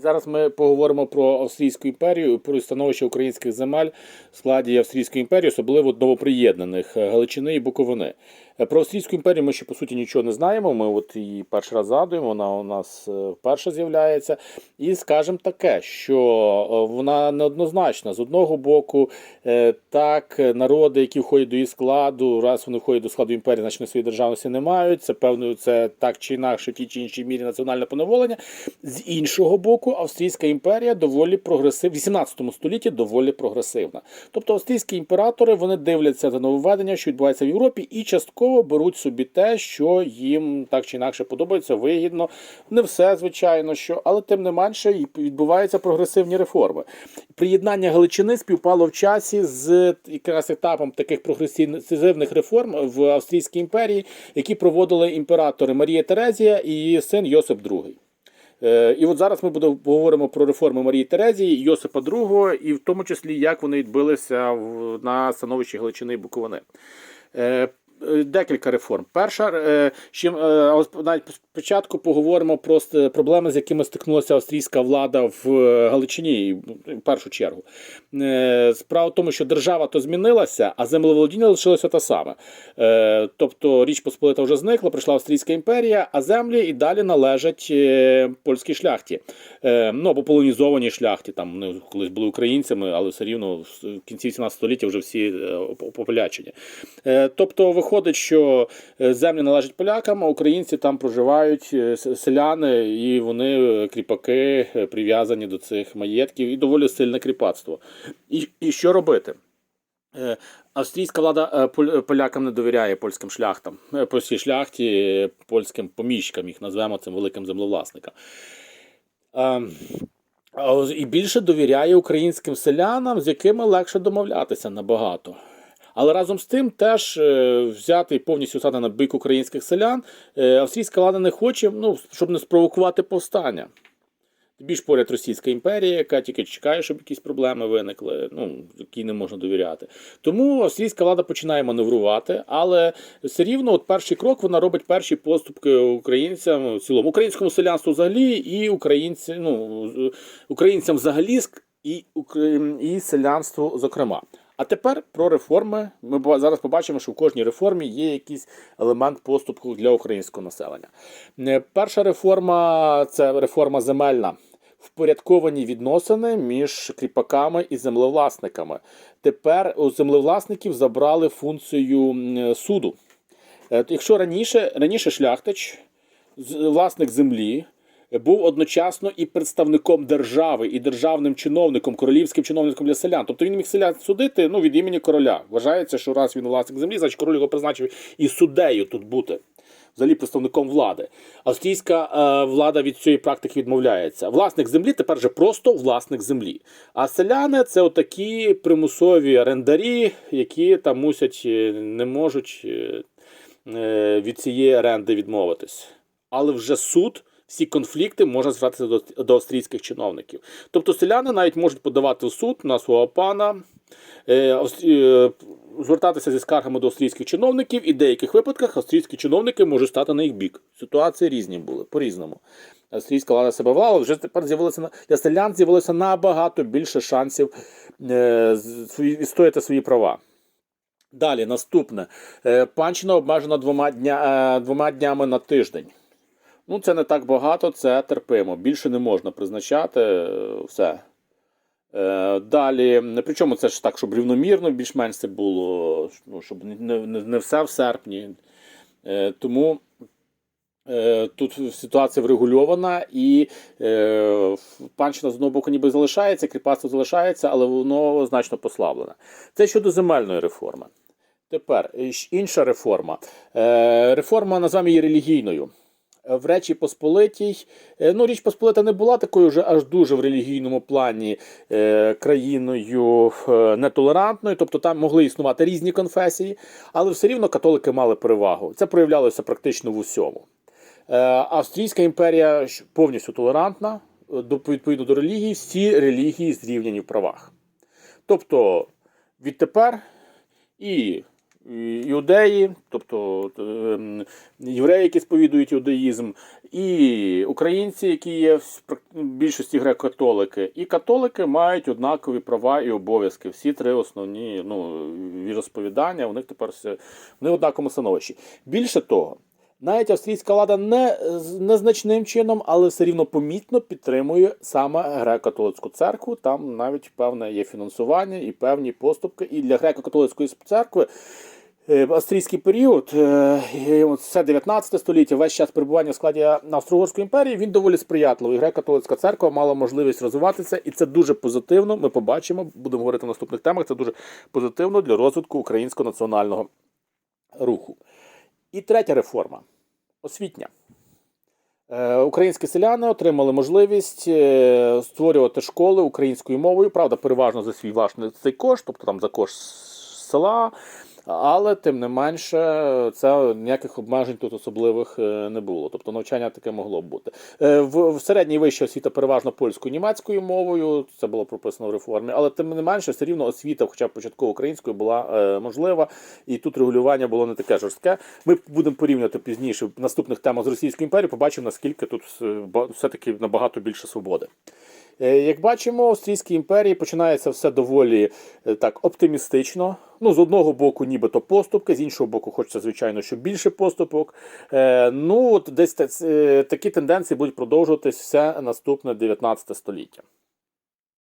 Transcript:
Зараз ми поговоримо про Австрійську імперію, про становище українських земель в складі Австрійської імперії, особливо новоприєднаних е, Галичини і Буковини. Е, Про Австрійську імперію ми ще по суті нічого не знаємо. Ми от її перший раз згадуємо, вона у нас е, вперше з'являється. І скажемо таке, що е, вона неоднозначна. З одного боку, так, народи, які входять до її складу, раз вони входять до складу імперії, вони своєї державності не мають. Це певно, це так чи інакше, в тій чи іншій мірі національне поневолення. З іншого боку, Австрійська імперія доволі прогресивна, в 18 столітті доволі прогресивна. Тобто австрійські імператори вони дивляться за нововведення, що відбувається в Європі, і частково беруть собі те, що їм так чи інакше подобається, вигідно. Не все, звичайно, що, але тим не менше відбуваються прогресивні реформи. Приєднання Галичини співпало в часі з якраз етапом таких прогресивних реформ в Австрійській імперії, які проводили імператори Марія Терезія і син Йосип II. Е, І от зараз ми будемо поговоримо про реформи Марії Терезії, Йосипа II, і в тому числі як вони відбилися на становищі Галичини і Буковини. Е, Декілька реформ. Перша, е, ще, е, навіть спочатку поговоримо про проблеми, з якими стикнулася австрійська влада в е, Галичині, в першу чергу. Е, Справа в тому, що держава то змінилася, а землеволодіння лишилося те саме. Е, Тобто Річ Посполита вже зникла, прийшла Австрійська імперія, а землі і далі належать е, польській шляхті. Е, Ну або полонізованій шляхті. Там вони колись були українцями, але все рівно в кінці 18 століття вже всі е, оп- пополячені. Е, Тобто виходить, що е, землі належать полякам, а українці там проживають е, селяни, і вони е, кріпаки е, прив'язані до цих маєтків, і доволі сильне кріпацтво. І, і що робити? Австрійська влада полякам не довіряє польським шляхтам, польській шляхті, польським поміщикам, їх назвемо цим великим землевласникам. І більше довіряє українським селянам, з якими легше домовлятися набагато. Але разом з тим теж е, взяти повністю стати на бик українських селян, е, австрійська влада не хоче, ну, щоб не спровокувати повстання. Більш поряд Російська імперія, яка тільки чекає, щоб якісь проблеми виникли, ну, якій не можна довіряти. Тому австрійська влада починає маневрувати, але все рівно, от перший крок вона робить перші поступки українцям в цілому, українському селянству взагалі, і українці, ну, українцям взагалі і, і селянству, зокрема. А тепер про реформи. Ми зараз побачимо, що в кожній реформі є якийсь елемент поступку для українського населення. Е, Перша реформа це реформа земельна. Впорядковані відносини між кріпаками і землевласниками. Тепер у землевласників забрали функцію суду. Е, Якщо раніше, раніше шляхтич, власник землі, був одночасно і представником держави, і державним чиновником, королівським чиновником для селян. Тобто він міг селян судити ну, від імені короля. Вважається, що раз він власник землі, значить король його призначив і суддею тут бути. Взагалі представником влади. Австрійська е, влада від цієї практики відмовляється. Власник землі тепер же просто власник землі. А селяни це отакі примусові орендарі, які там мусять е, не можуть е, е, від цієї оренди відмовитись. Але вже суд всі конфлікти може звертатися до, до австрійських чиновників. Тобто селяни навіть можуть подавати в суд на свого пана, е, е, звертатися зі скаргами до австрійських чиновників, і в деяких випадках австрійські чиновники можуть стати на їх бік. Ситуації різні були по-різному. Австрійська влада себе вела, вже тепер з'явилося на- для селян з'явилося набагато більше шансів е, відстояти свої права. Далі, наступне. Панщина обмежена двома, дня, двома днями на тиждень. Ну, це не так багато, це терпимо. Більше не можна призначати. е, Все. Е, Далі, причому це ж так, щоб рівномірно, більш-менш це було, ну, щоб не, не, не все в серпні. Е, Тому е, тут ситуація врегульована, і е, панщина з одного боку ніби залишається, кріпацтво залишається, але воно значно послаблене. Це щодо земельної реформи. Тепер е, інша реформа. Е, Реформа називаємо її релігійною. В Речі Посполитій, е, ну, Річ Посполита не була такою вже аж дуже в релігійному плані е, країною е, нетолерантною, тобто там могли існувати різні конфесії, але все рівно католики мали перевагу. Це проявлялося практично в усьому. Австрійська імперія повністю толерантна, відповідно до релігії, всі релігії зрівняні в правах. Тобто відтепер і- іудеї, тобто е, євреї, які сповідують іудаїзм, і українці, які є в більшості греко-католики, і католики мають однакові права і обов'язки. Всі три основні ну, віросповідання, у них тепер все вони в однаковому становищі. Більше того, навіть австрійська влада не незначним чином, але все рівно помітно підтримує саме греко-католицьку церкву. Там навіть певне є фінансування і певні поступки. І для греко-католицької церкви австрійський період, е, це 19 століття, весь час перебування в складі Австро-Угорської імперії, він доволі сприятливий. Греко-католицька церква мала можливість розвиватися, і це дуже позитивно. Ми побачимо, будемо говорити в наступних темах. Це дуже позитивно для розвитку українського національного руху. І третя реформа освітня. Е, Українські селяни отримали можливість е, створювати школи українською мовою, правда, переважно за свій власний цей кошт, тобто там за кошт села. Але тим не менше, це ніяких обмежень тут особливих е, не було. Тобто навчання таке могло б бути. Е, В, середній вища освіта переважно польською німецькою мовою. Це було прописано в реформі, але тим не менше, все рівно освіта, хоча б початково українською, була е, можлива, і тут регулювання було не таке жорстке. Ми будемо порівнювати пізніше в наступних темах з Російською імперією. Побачимо, наскільки тут е, все-таки набагато більше свободи. Е, Як бачимо, в Австрійській імперії починається все доволі е, так оптимістично. Ну, з одного боку, нібито поступки, з іншого боку, хочеться, звичайно, щоб більше поступок. Е, ну, от десь такі тенденції будуть продовжуватись все наступне 19 століття.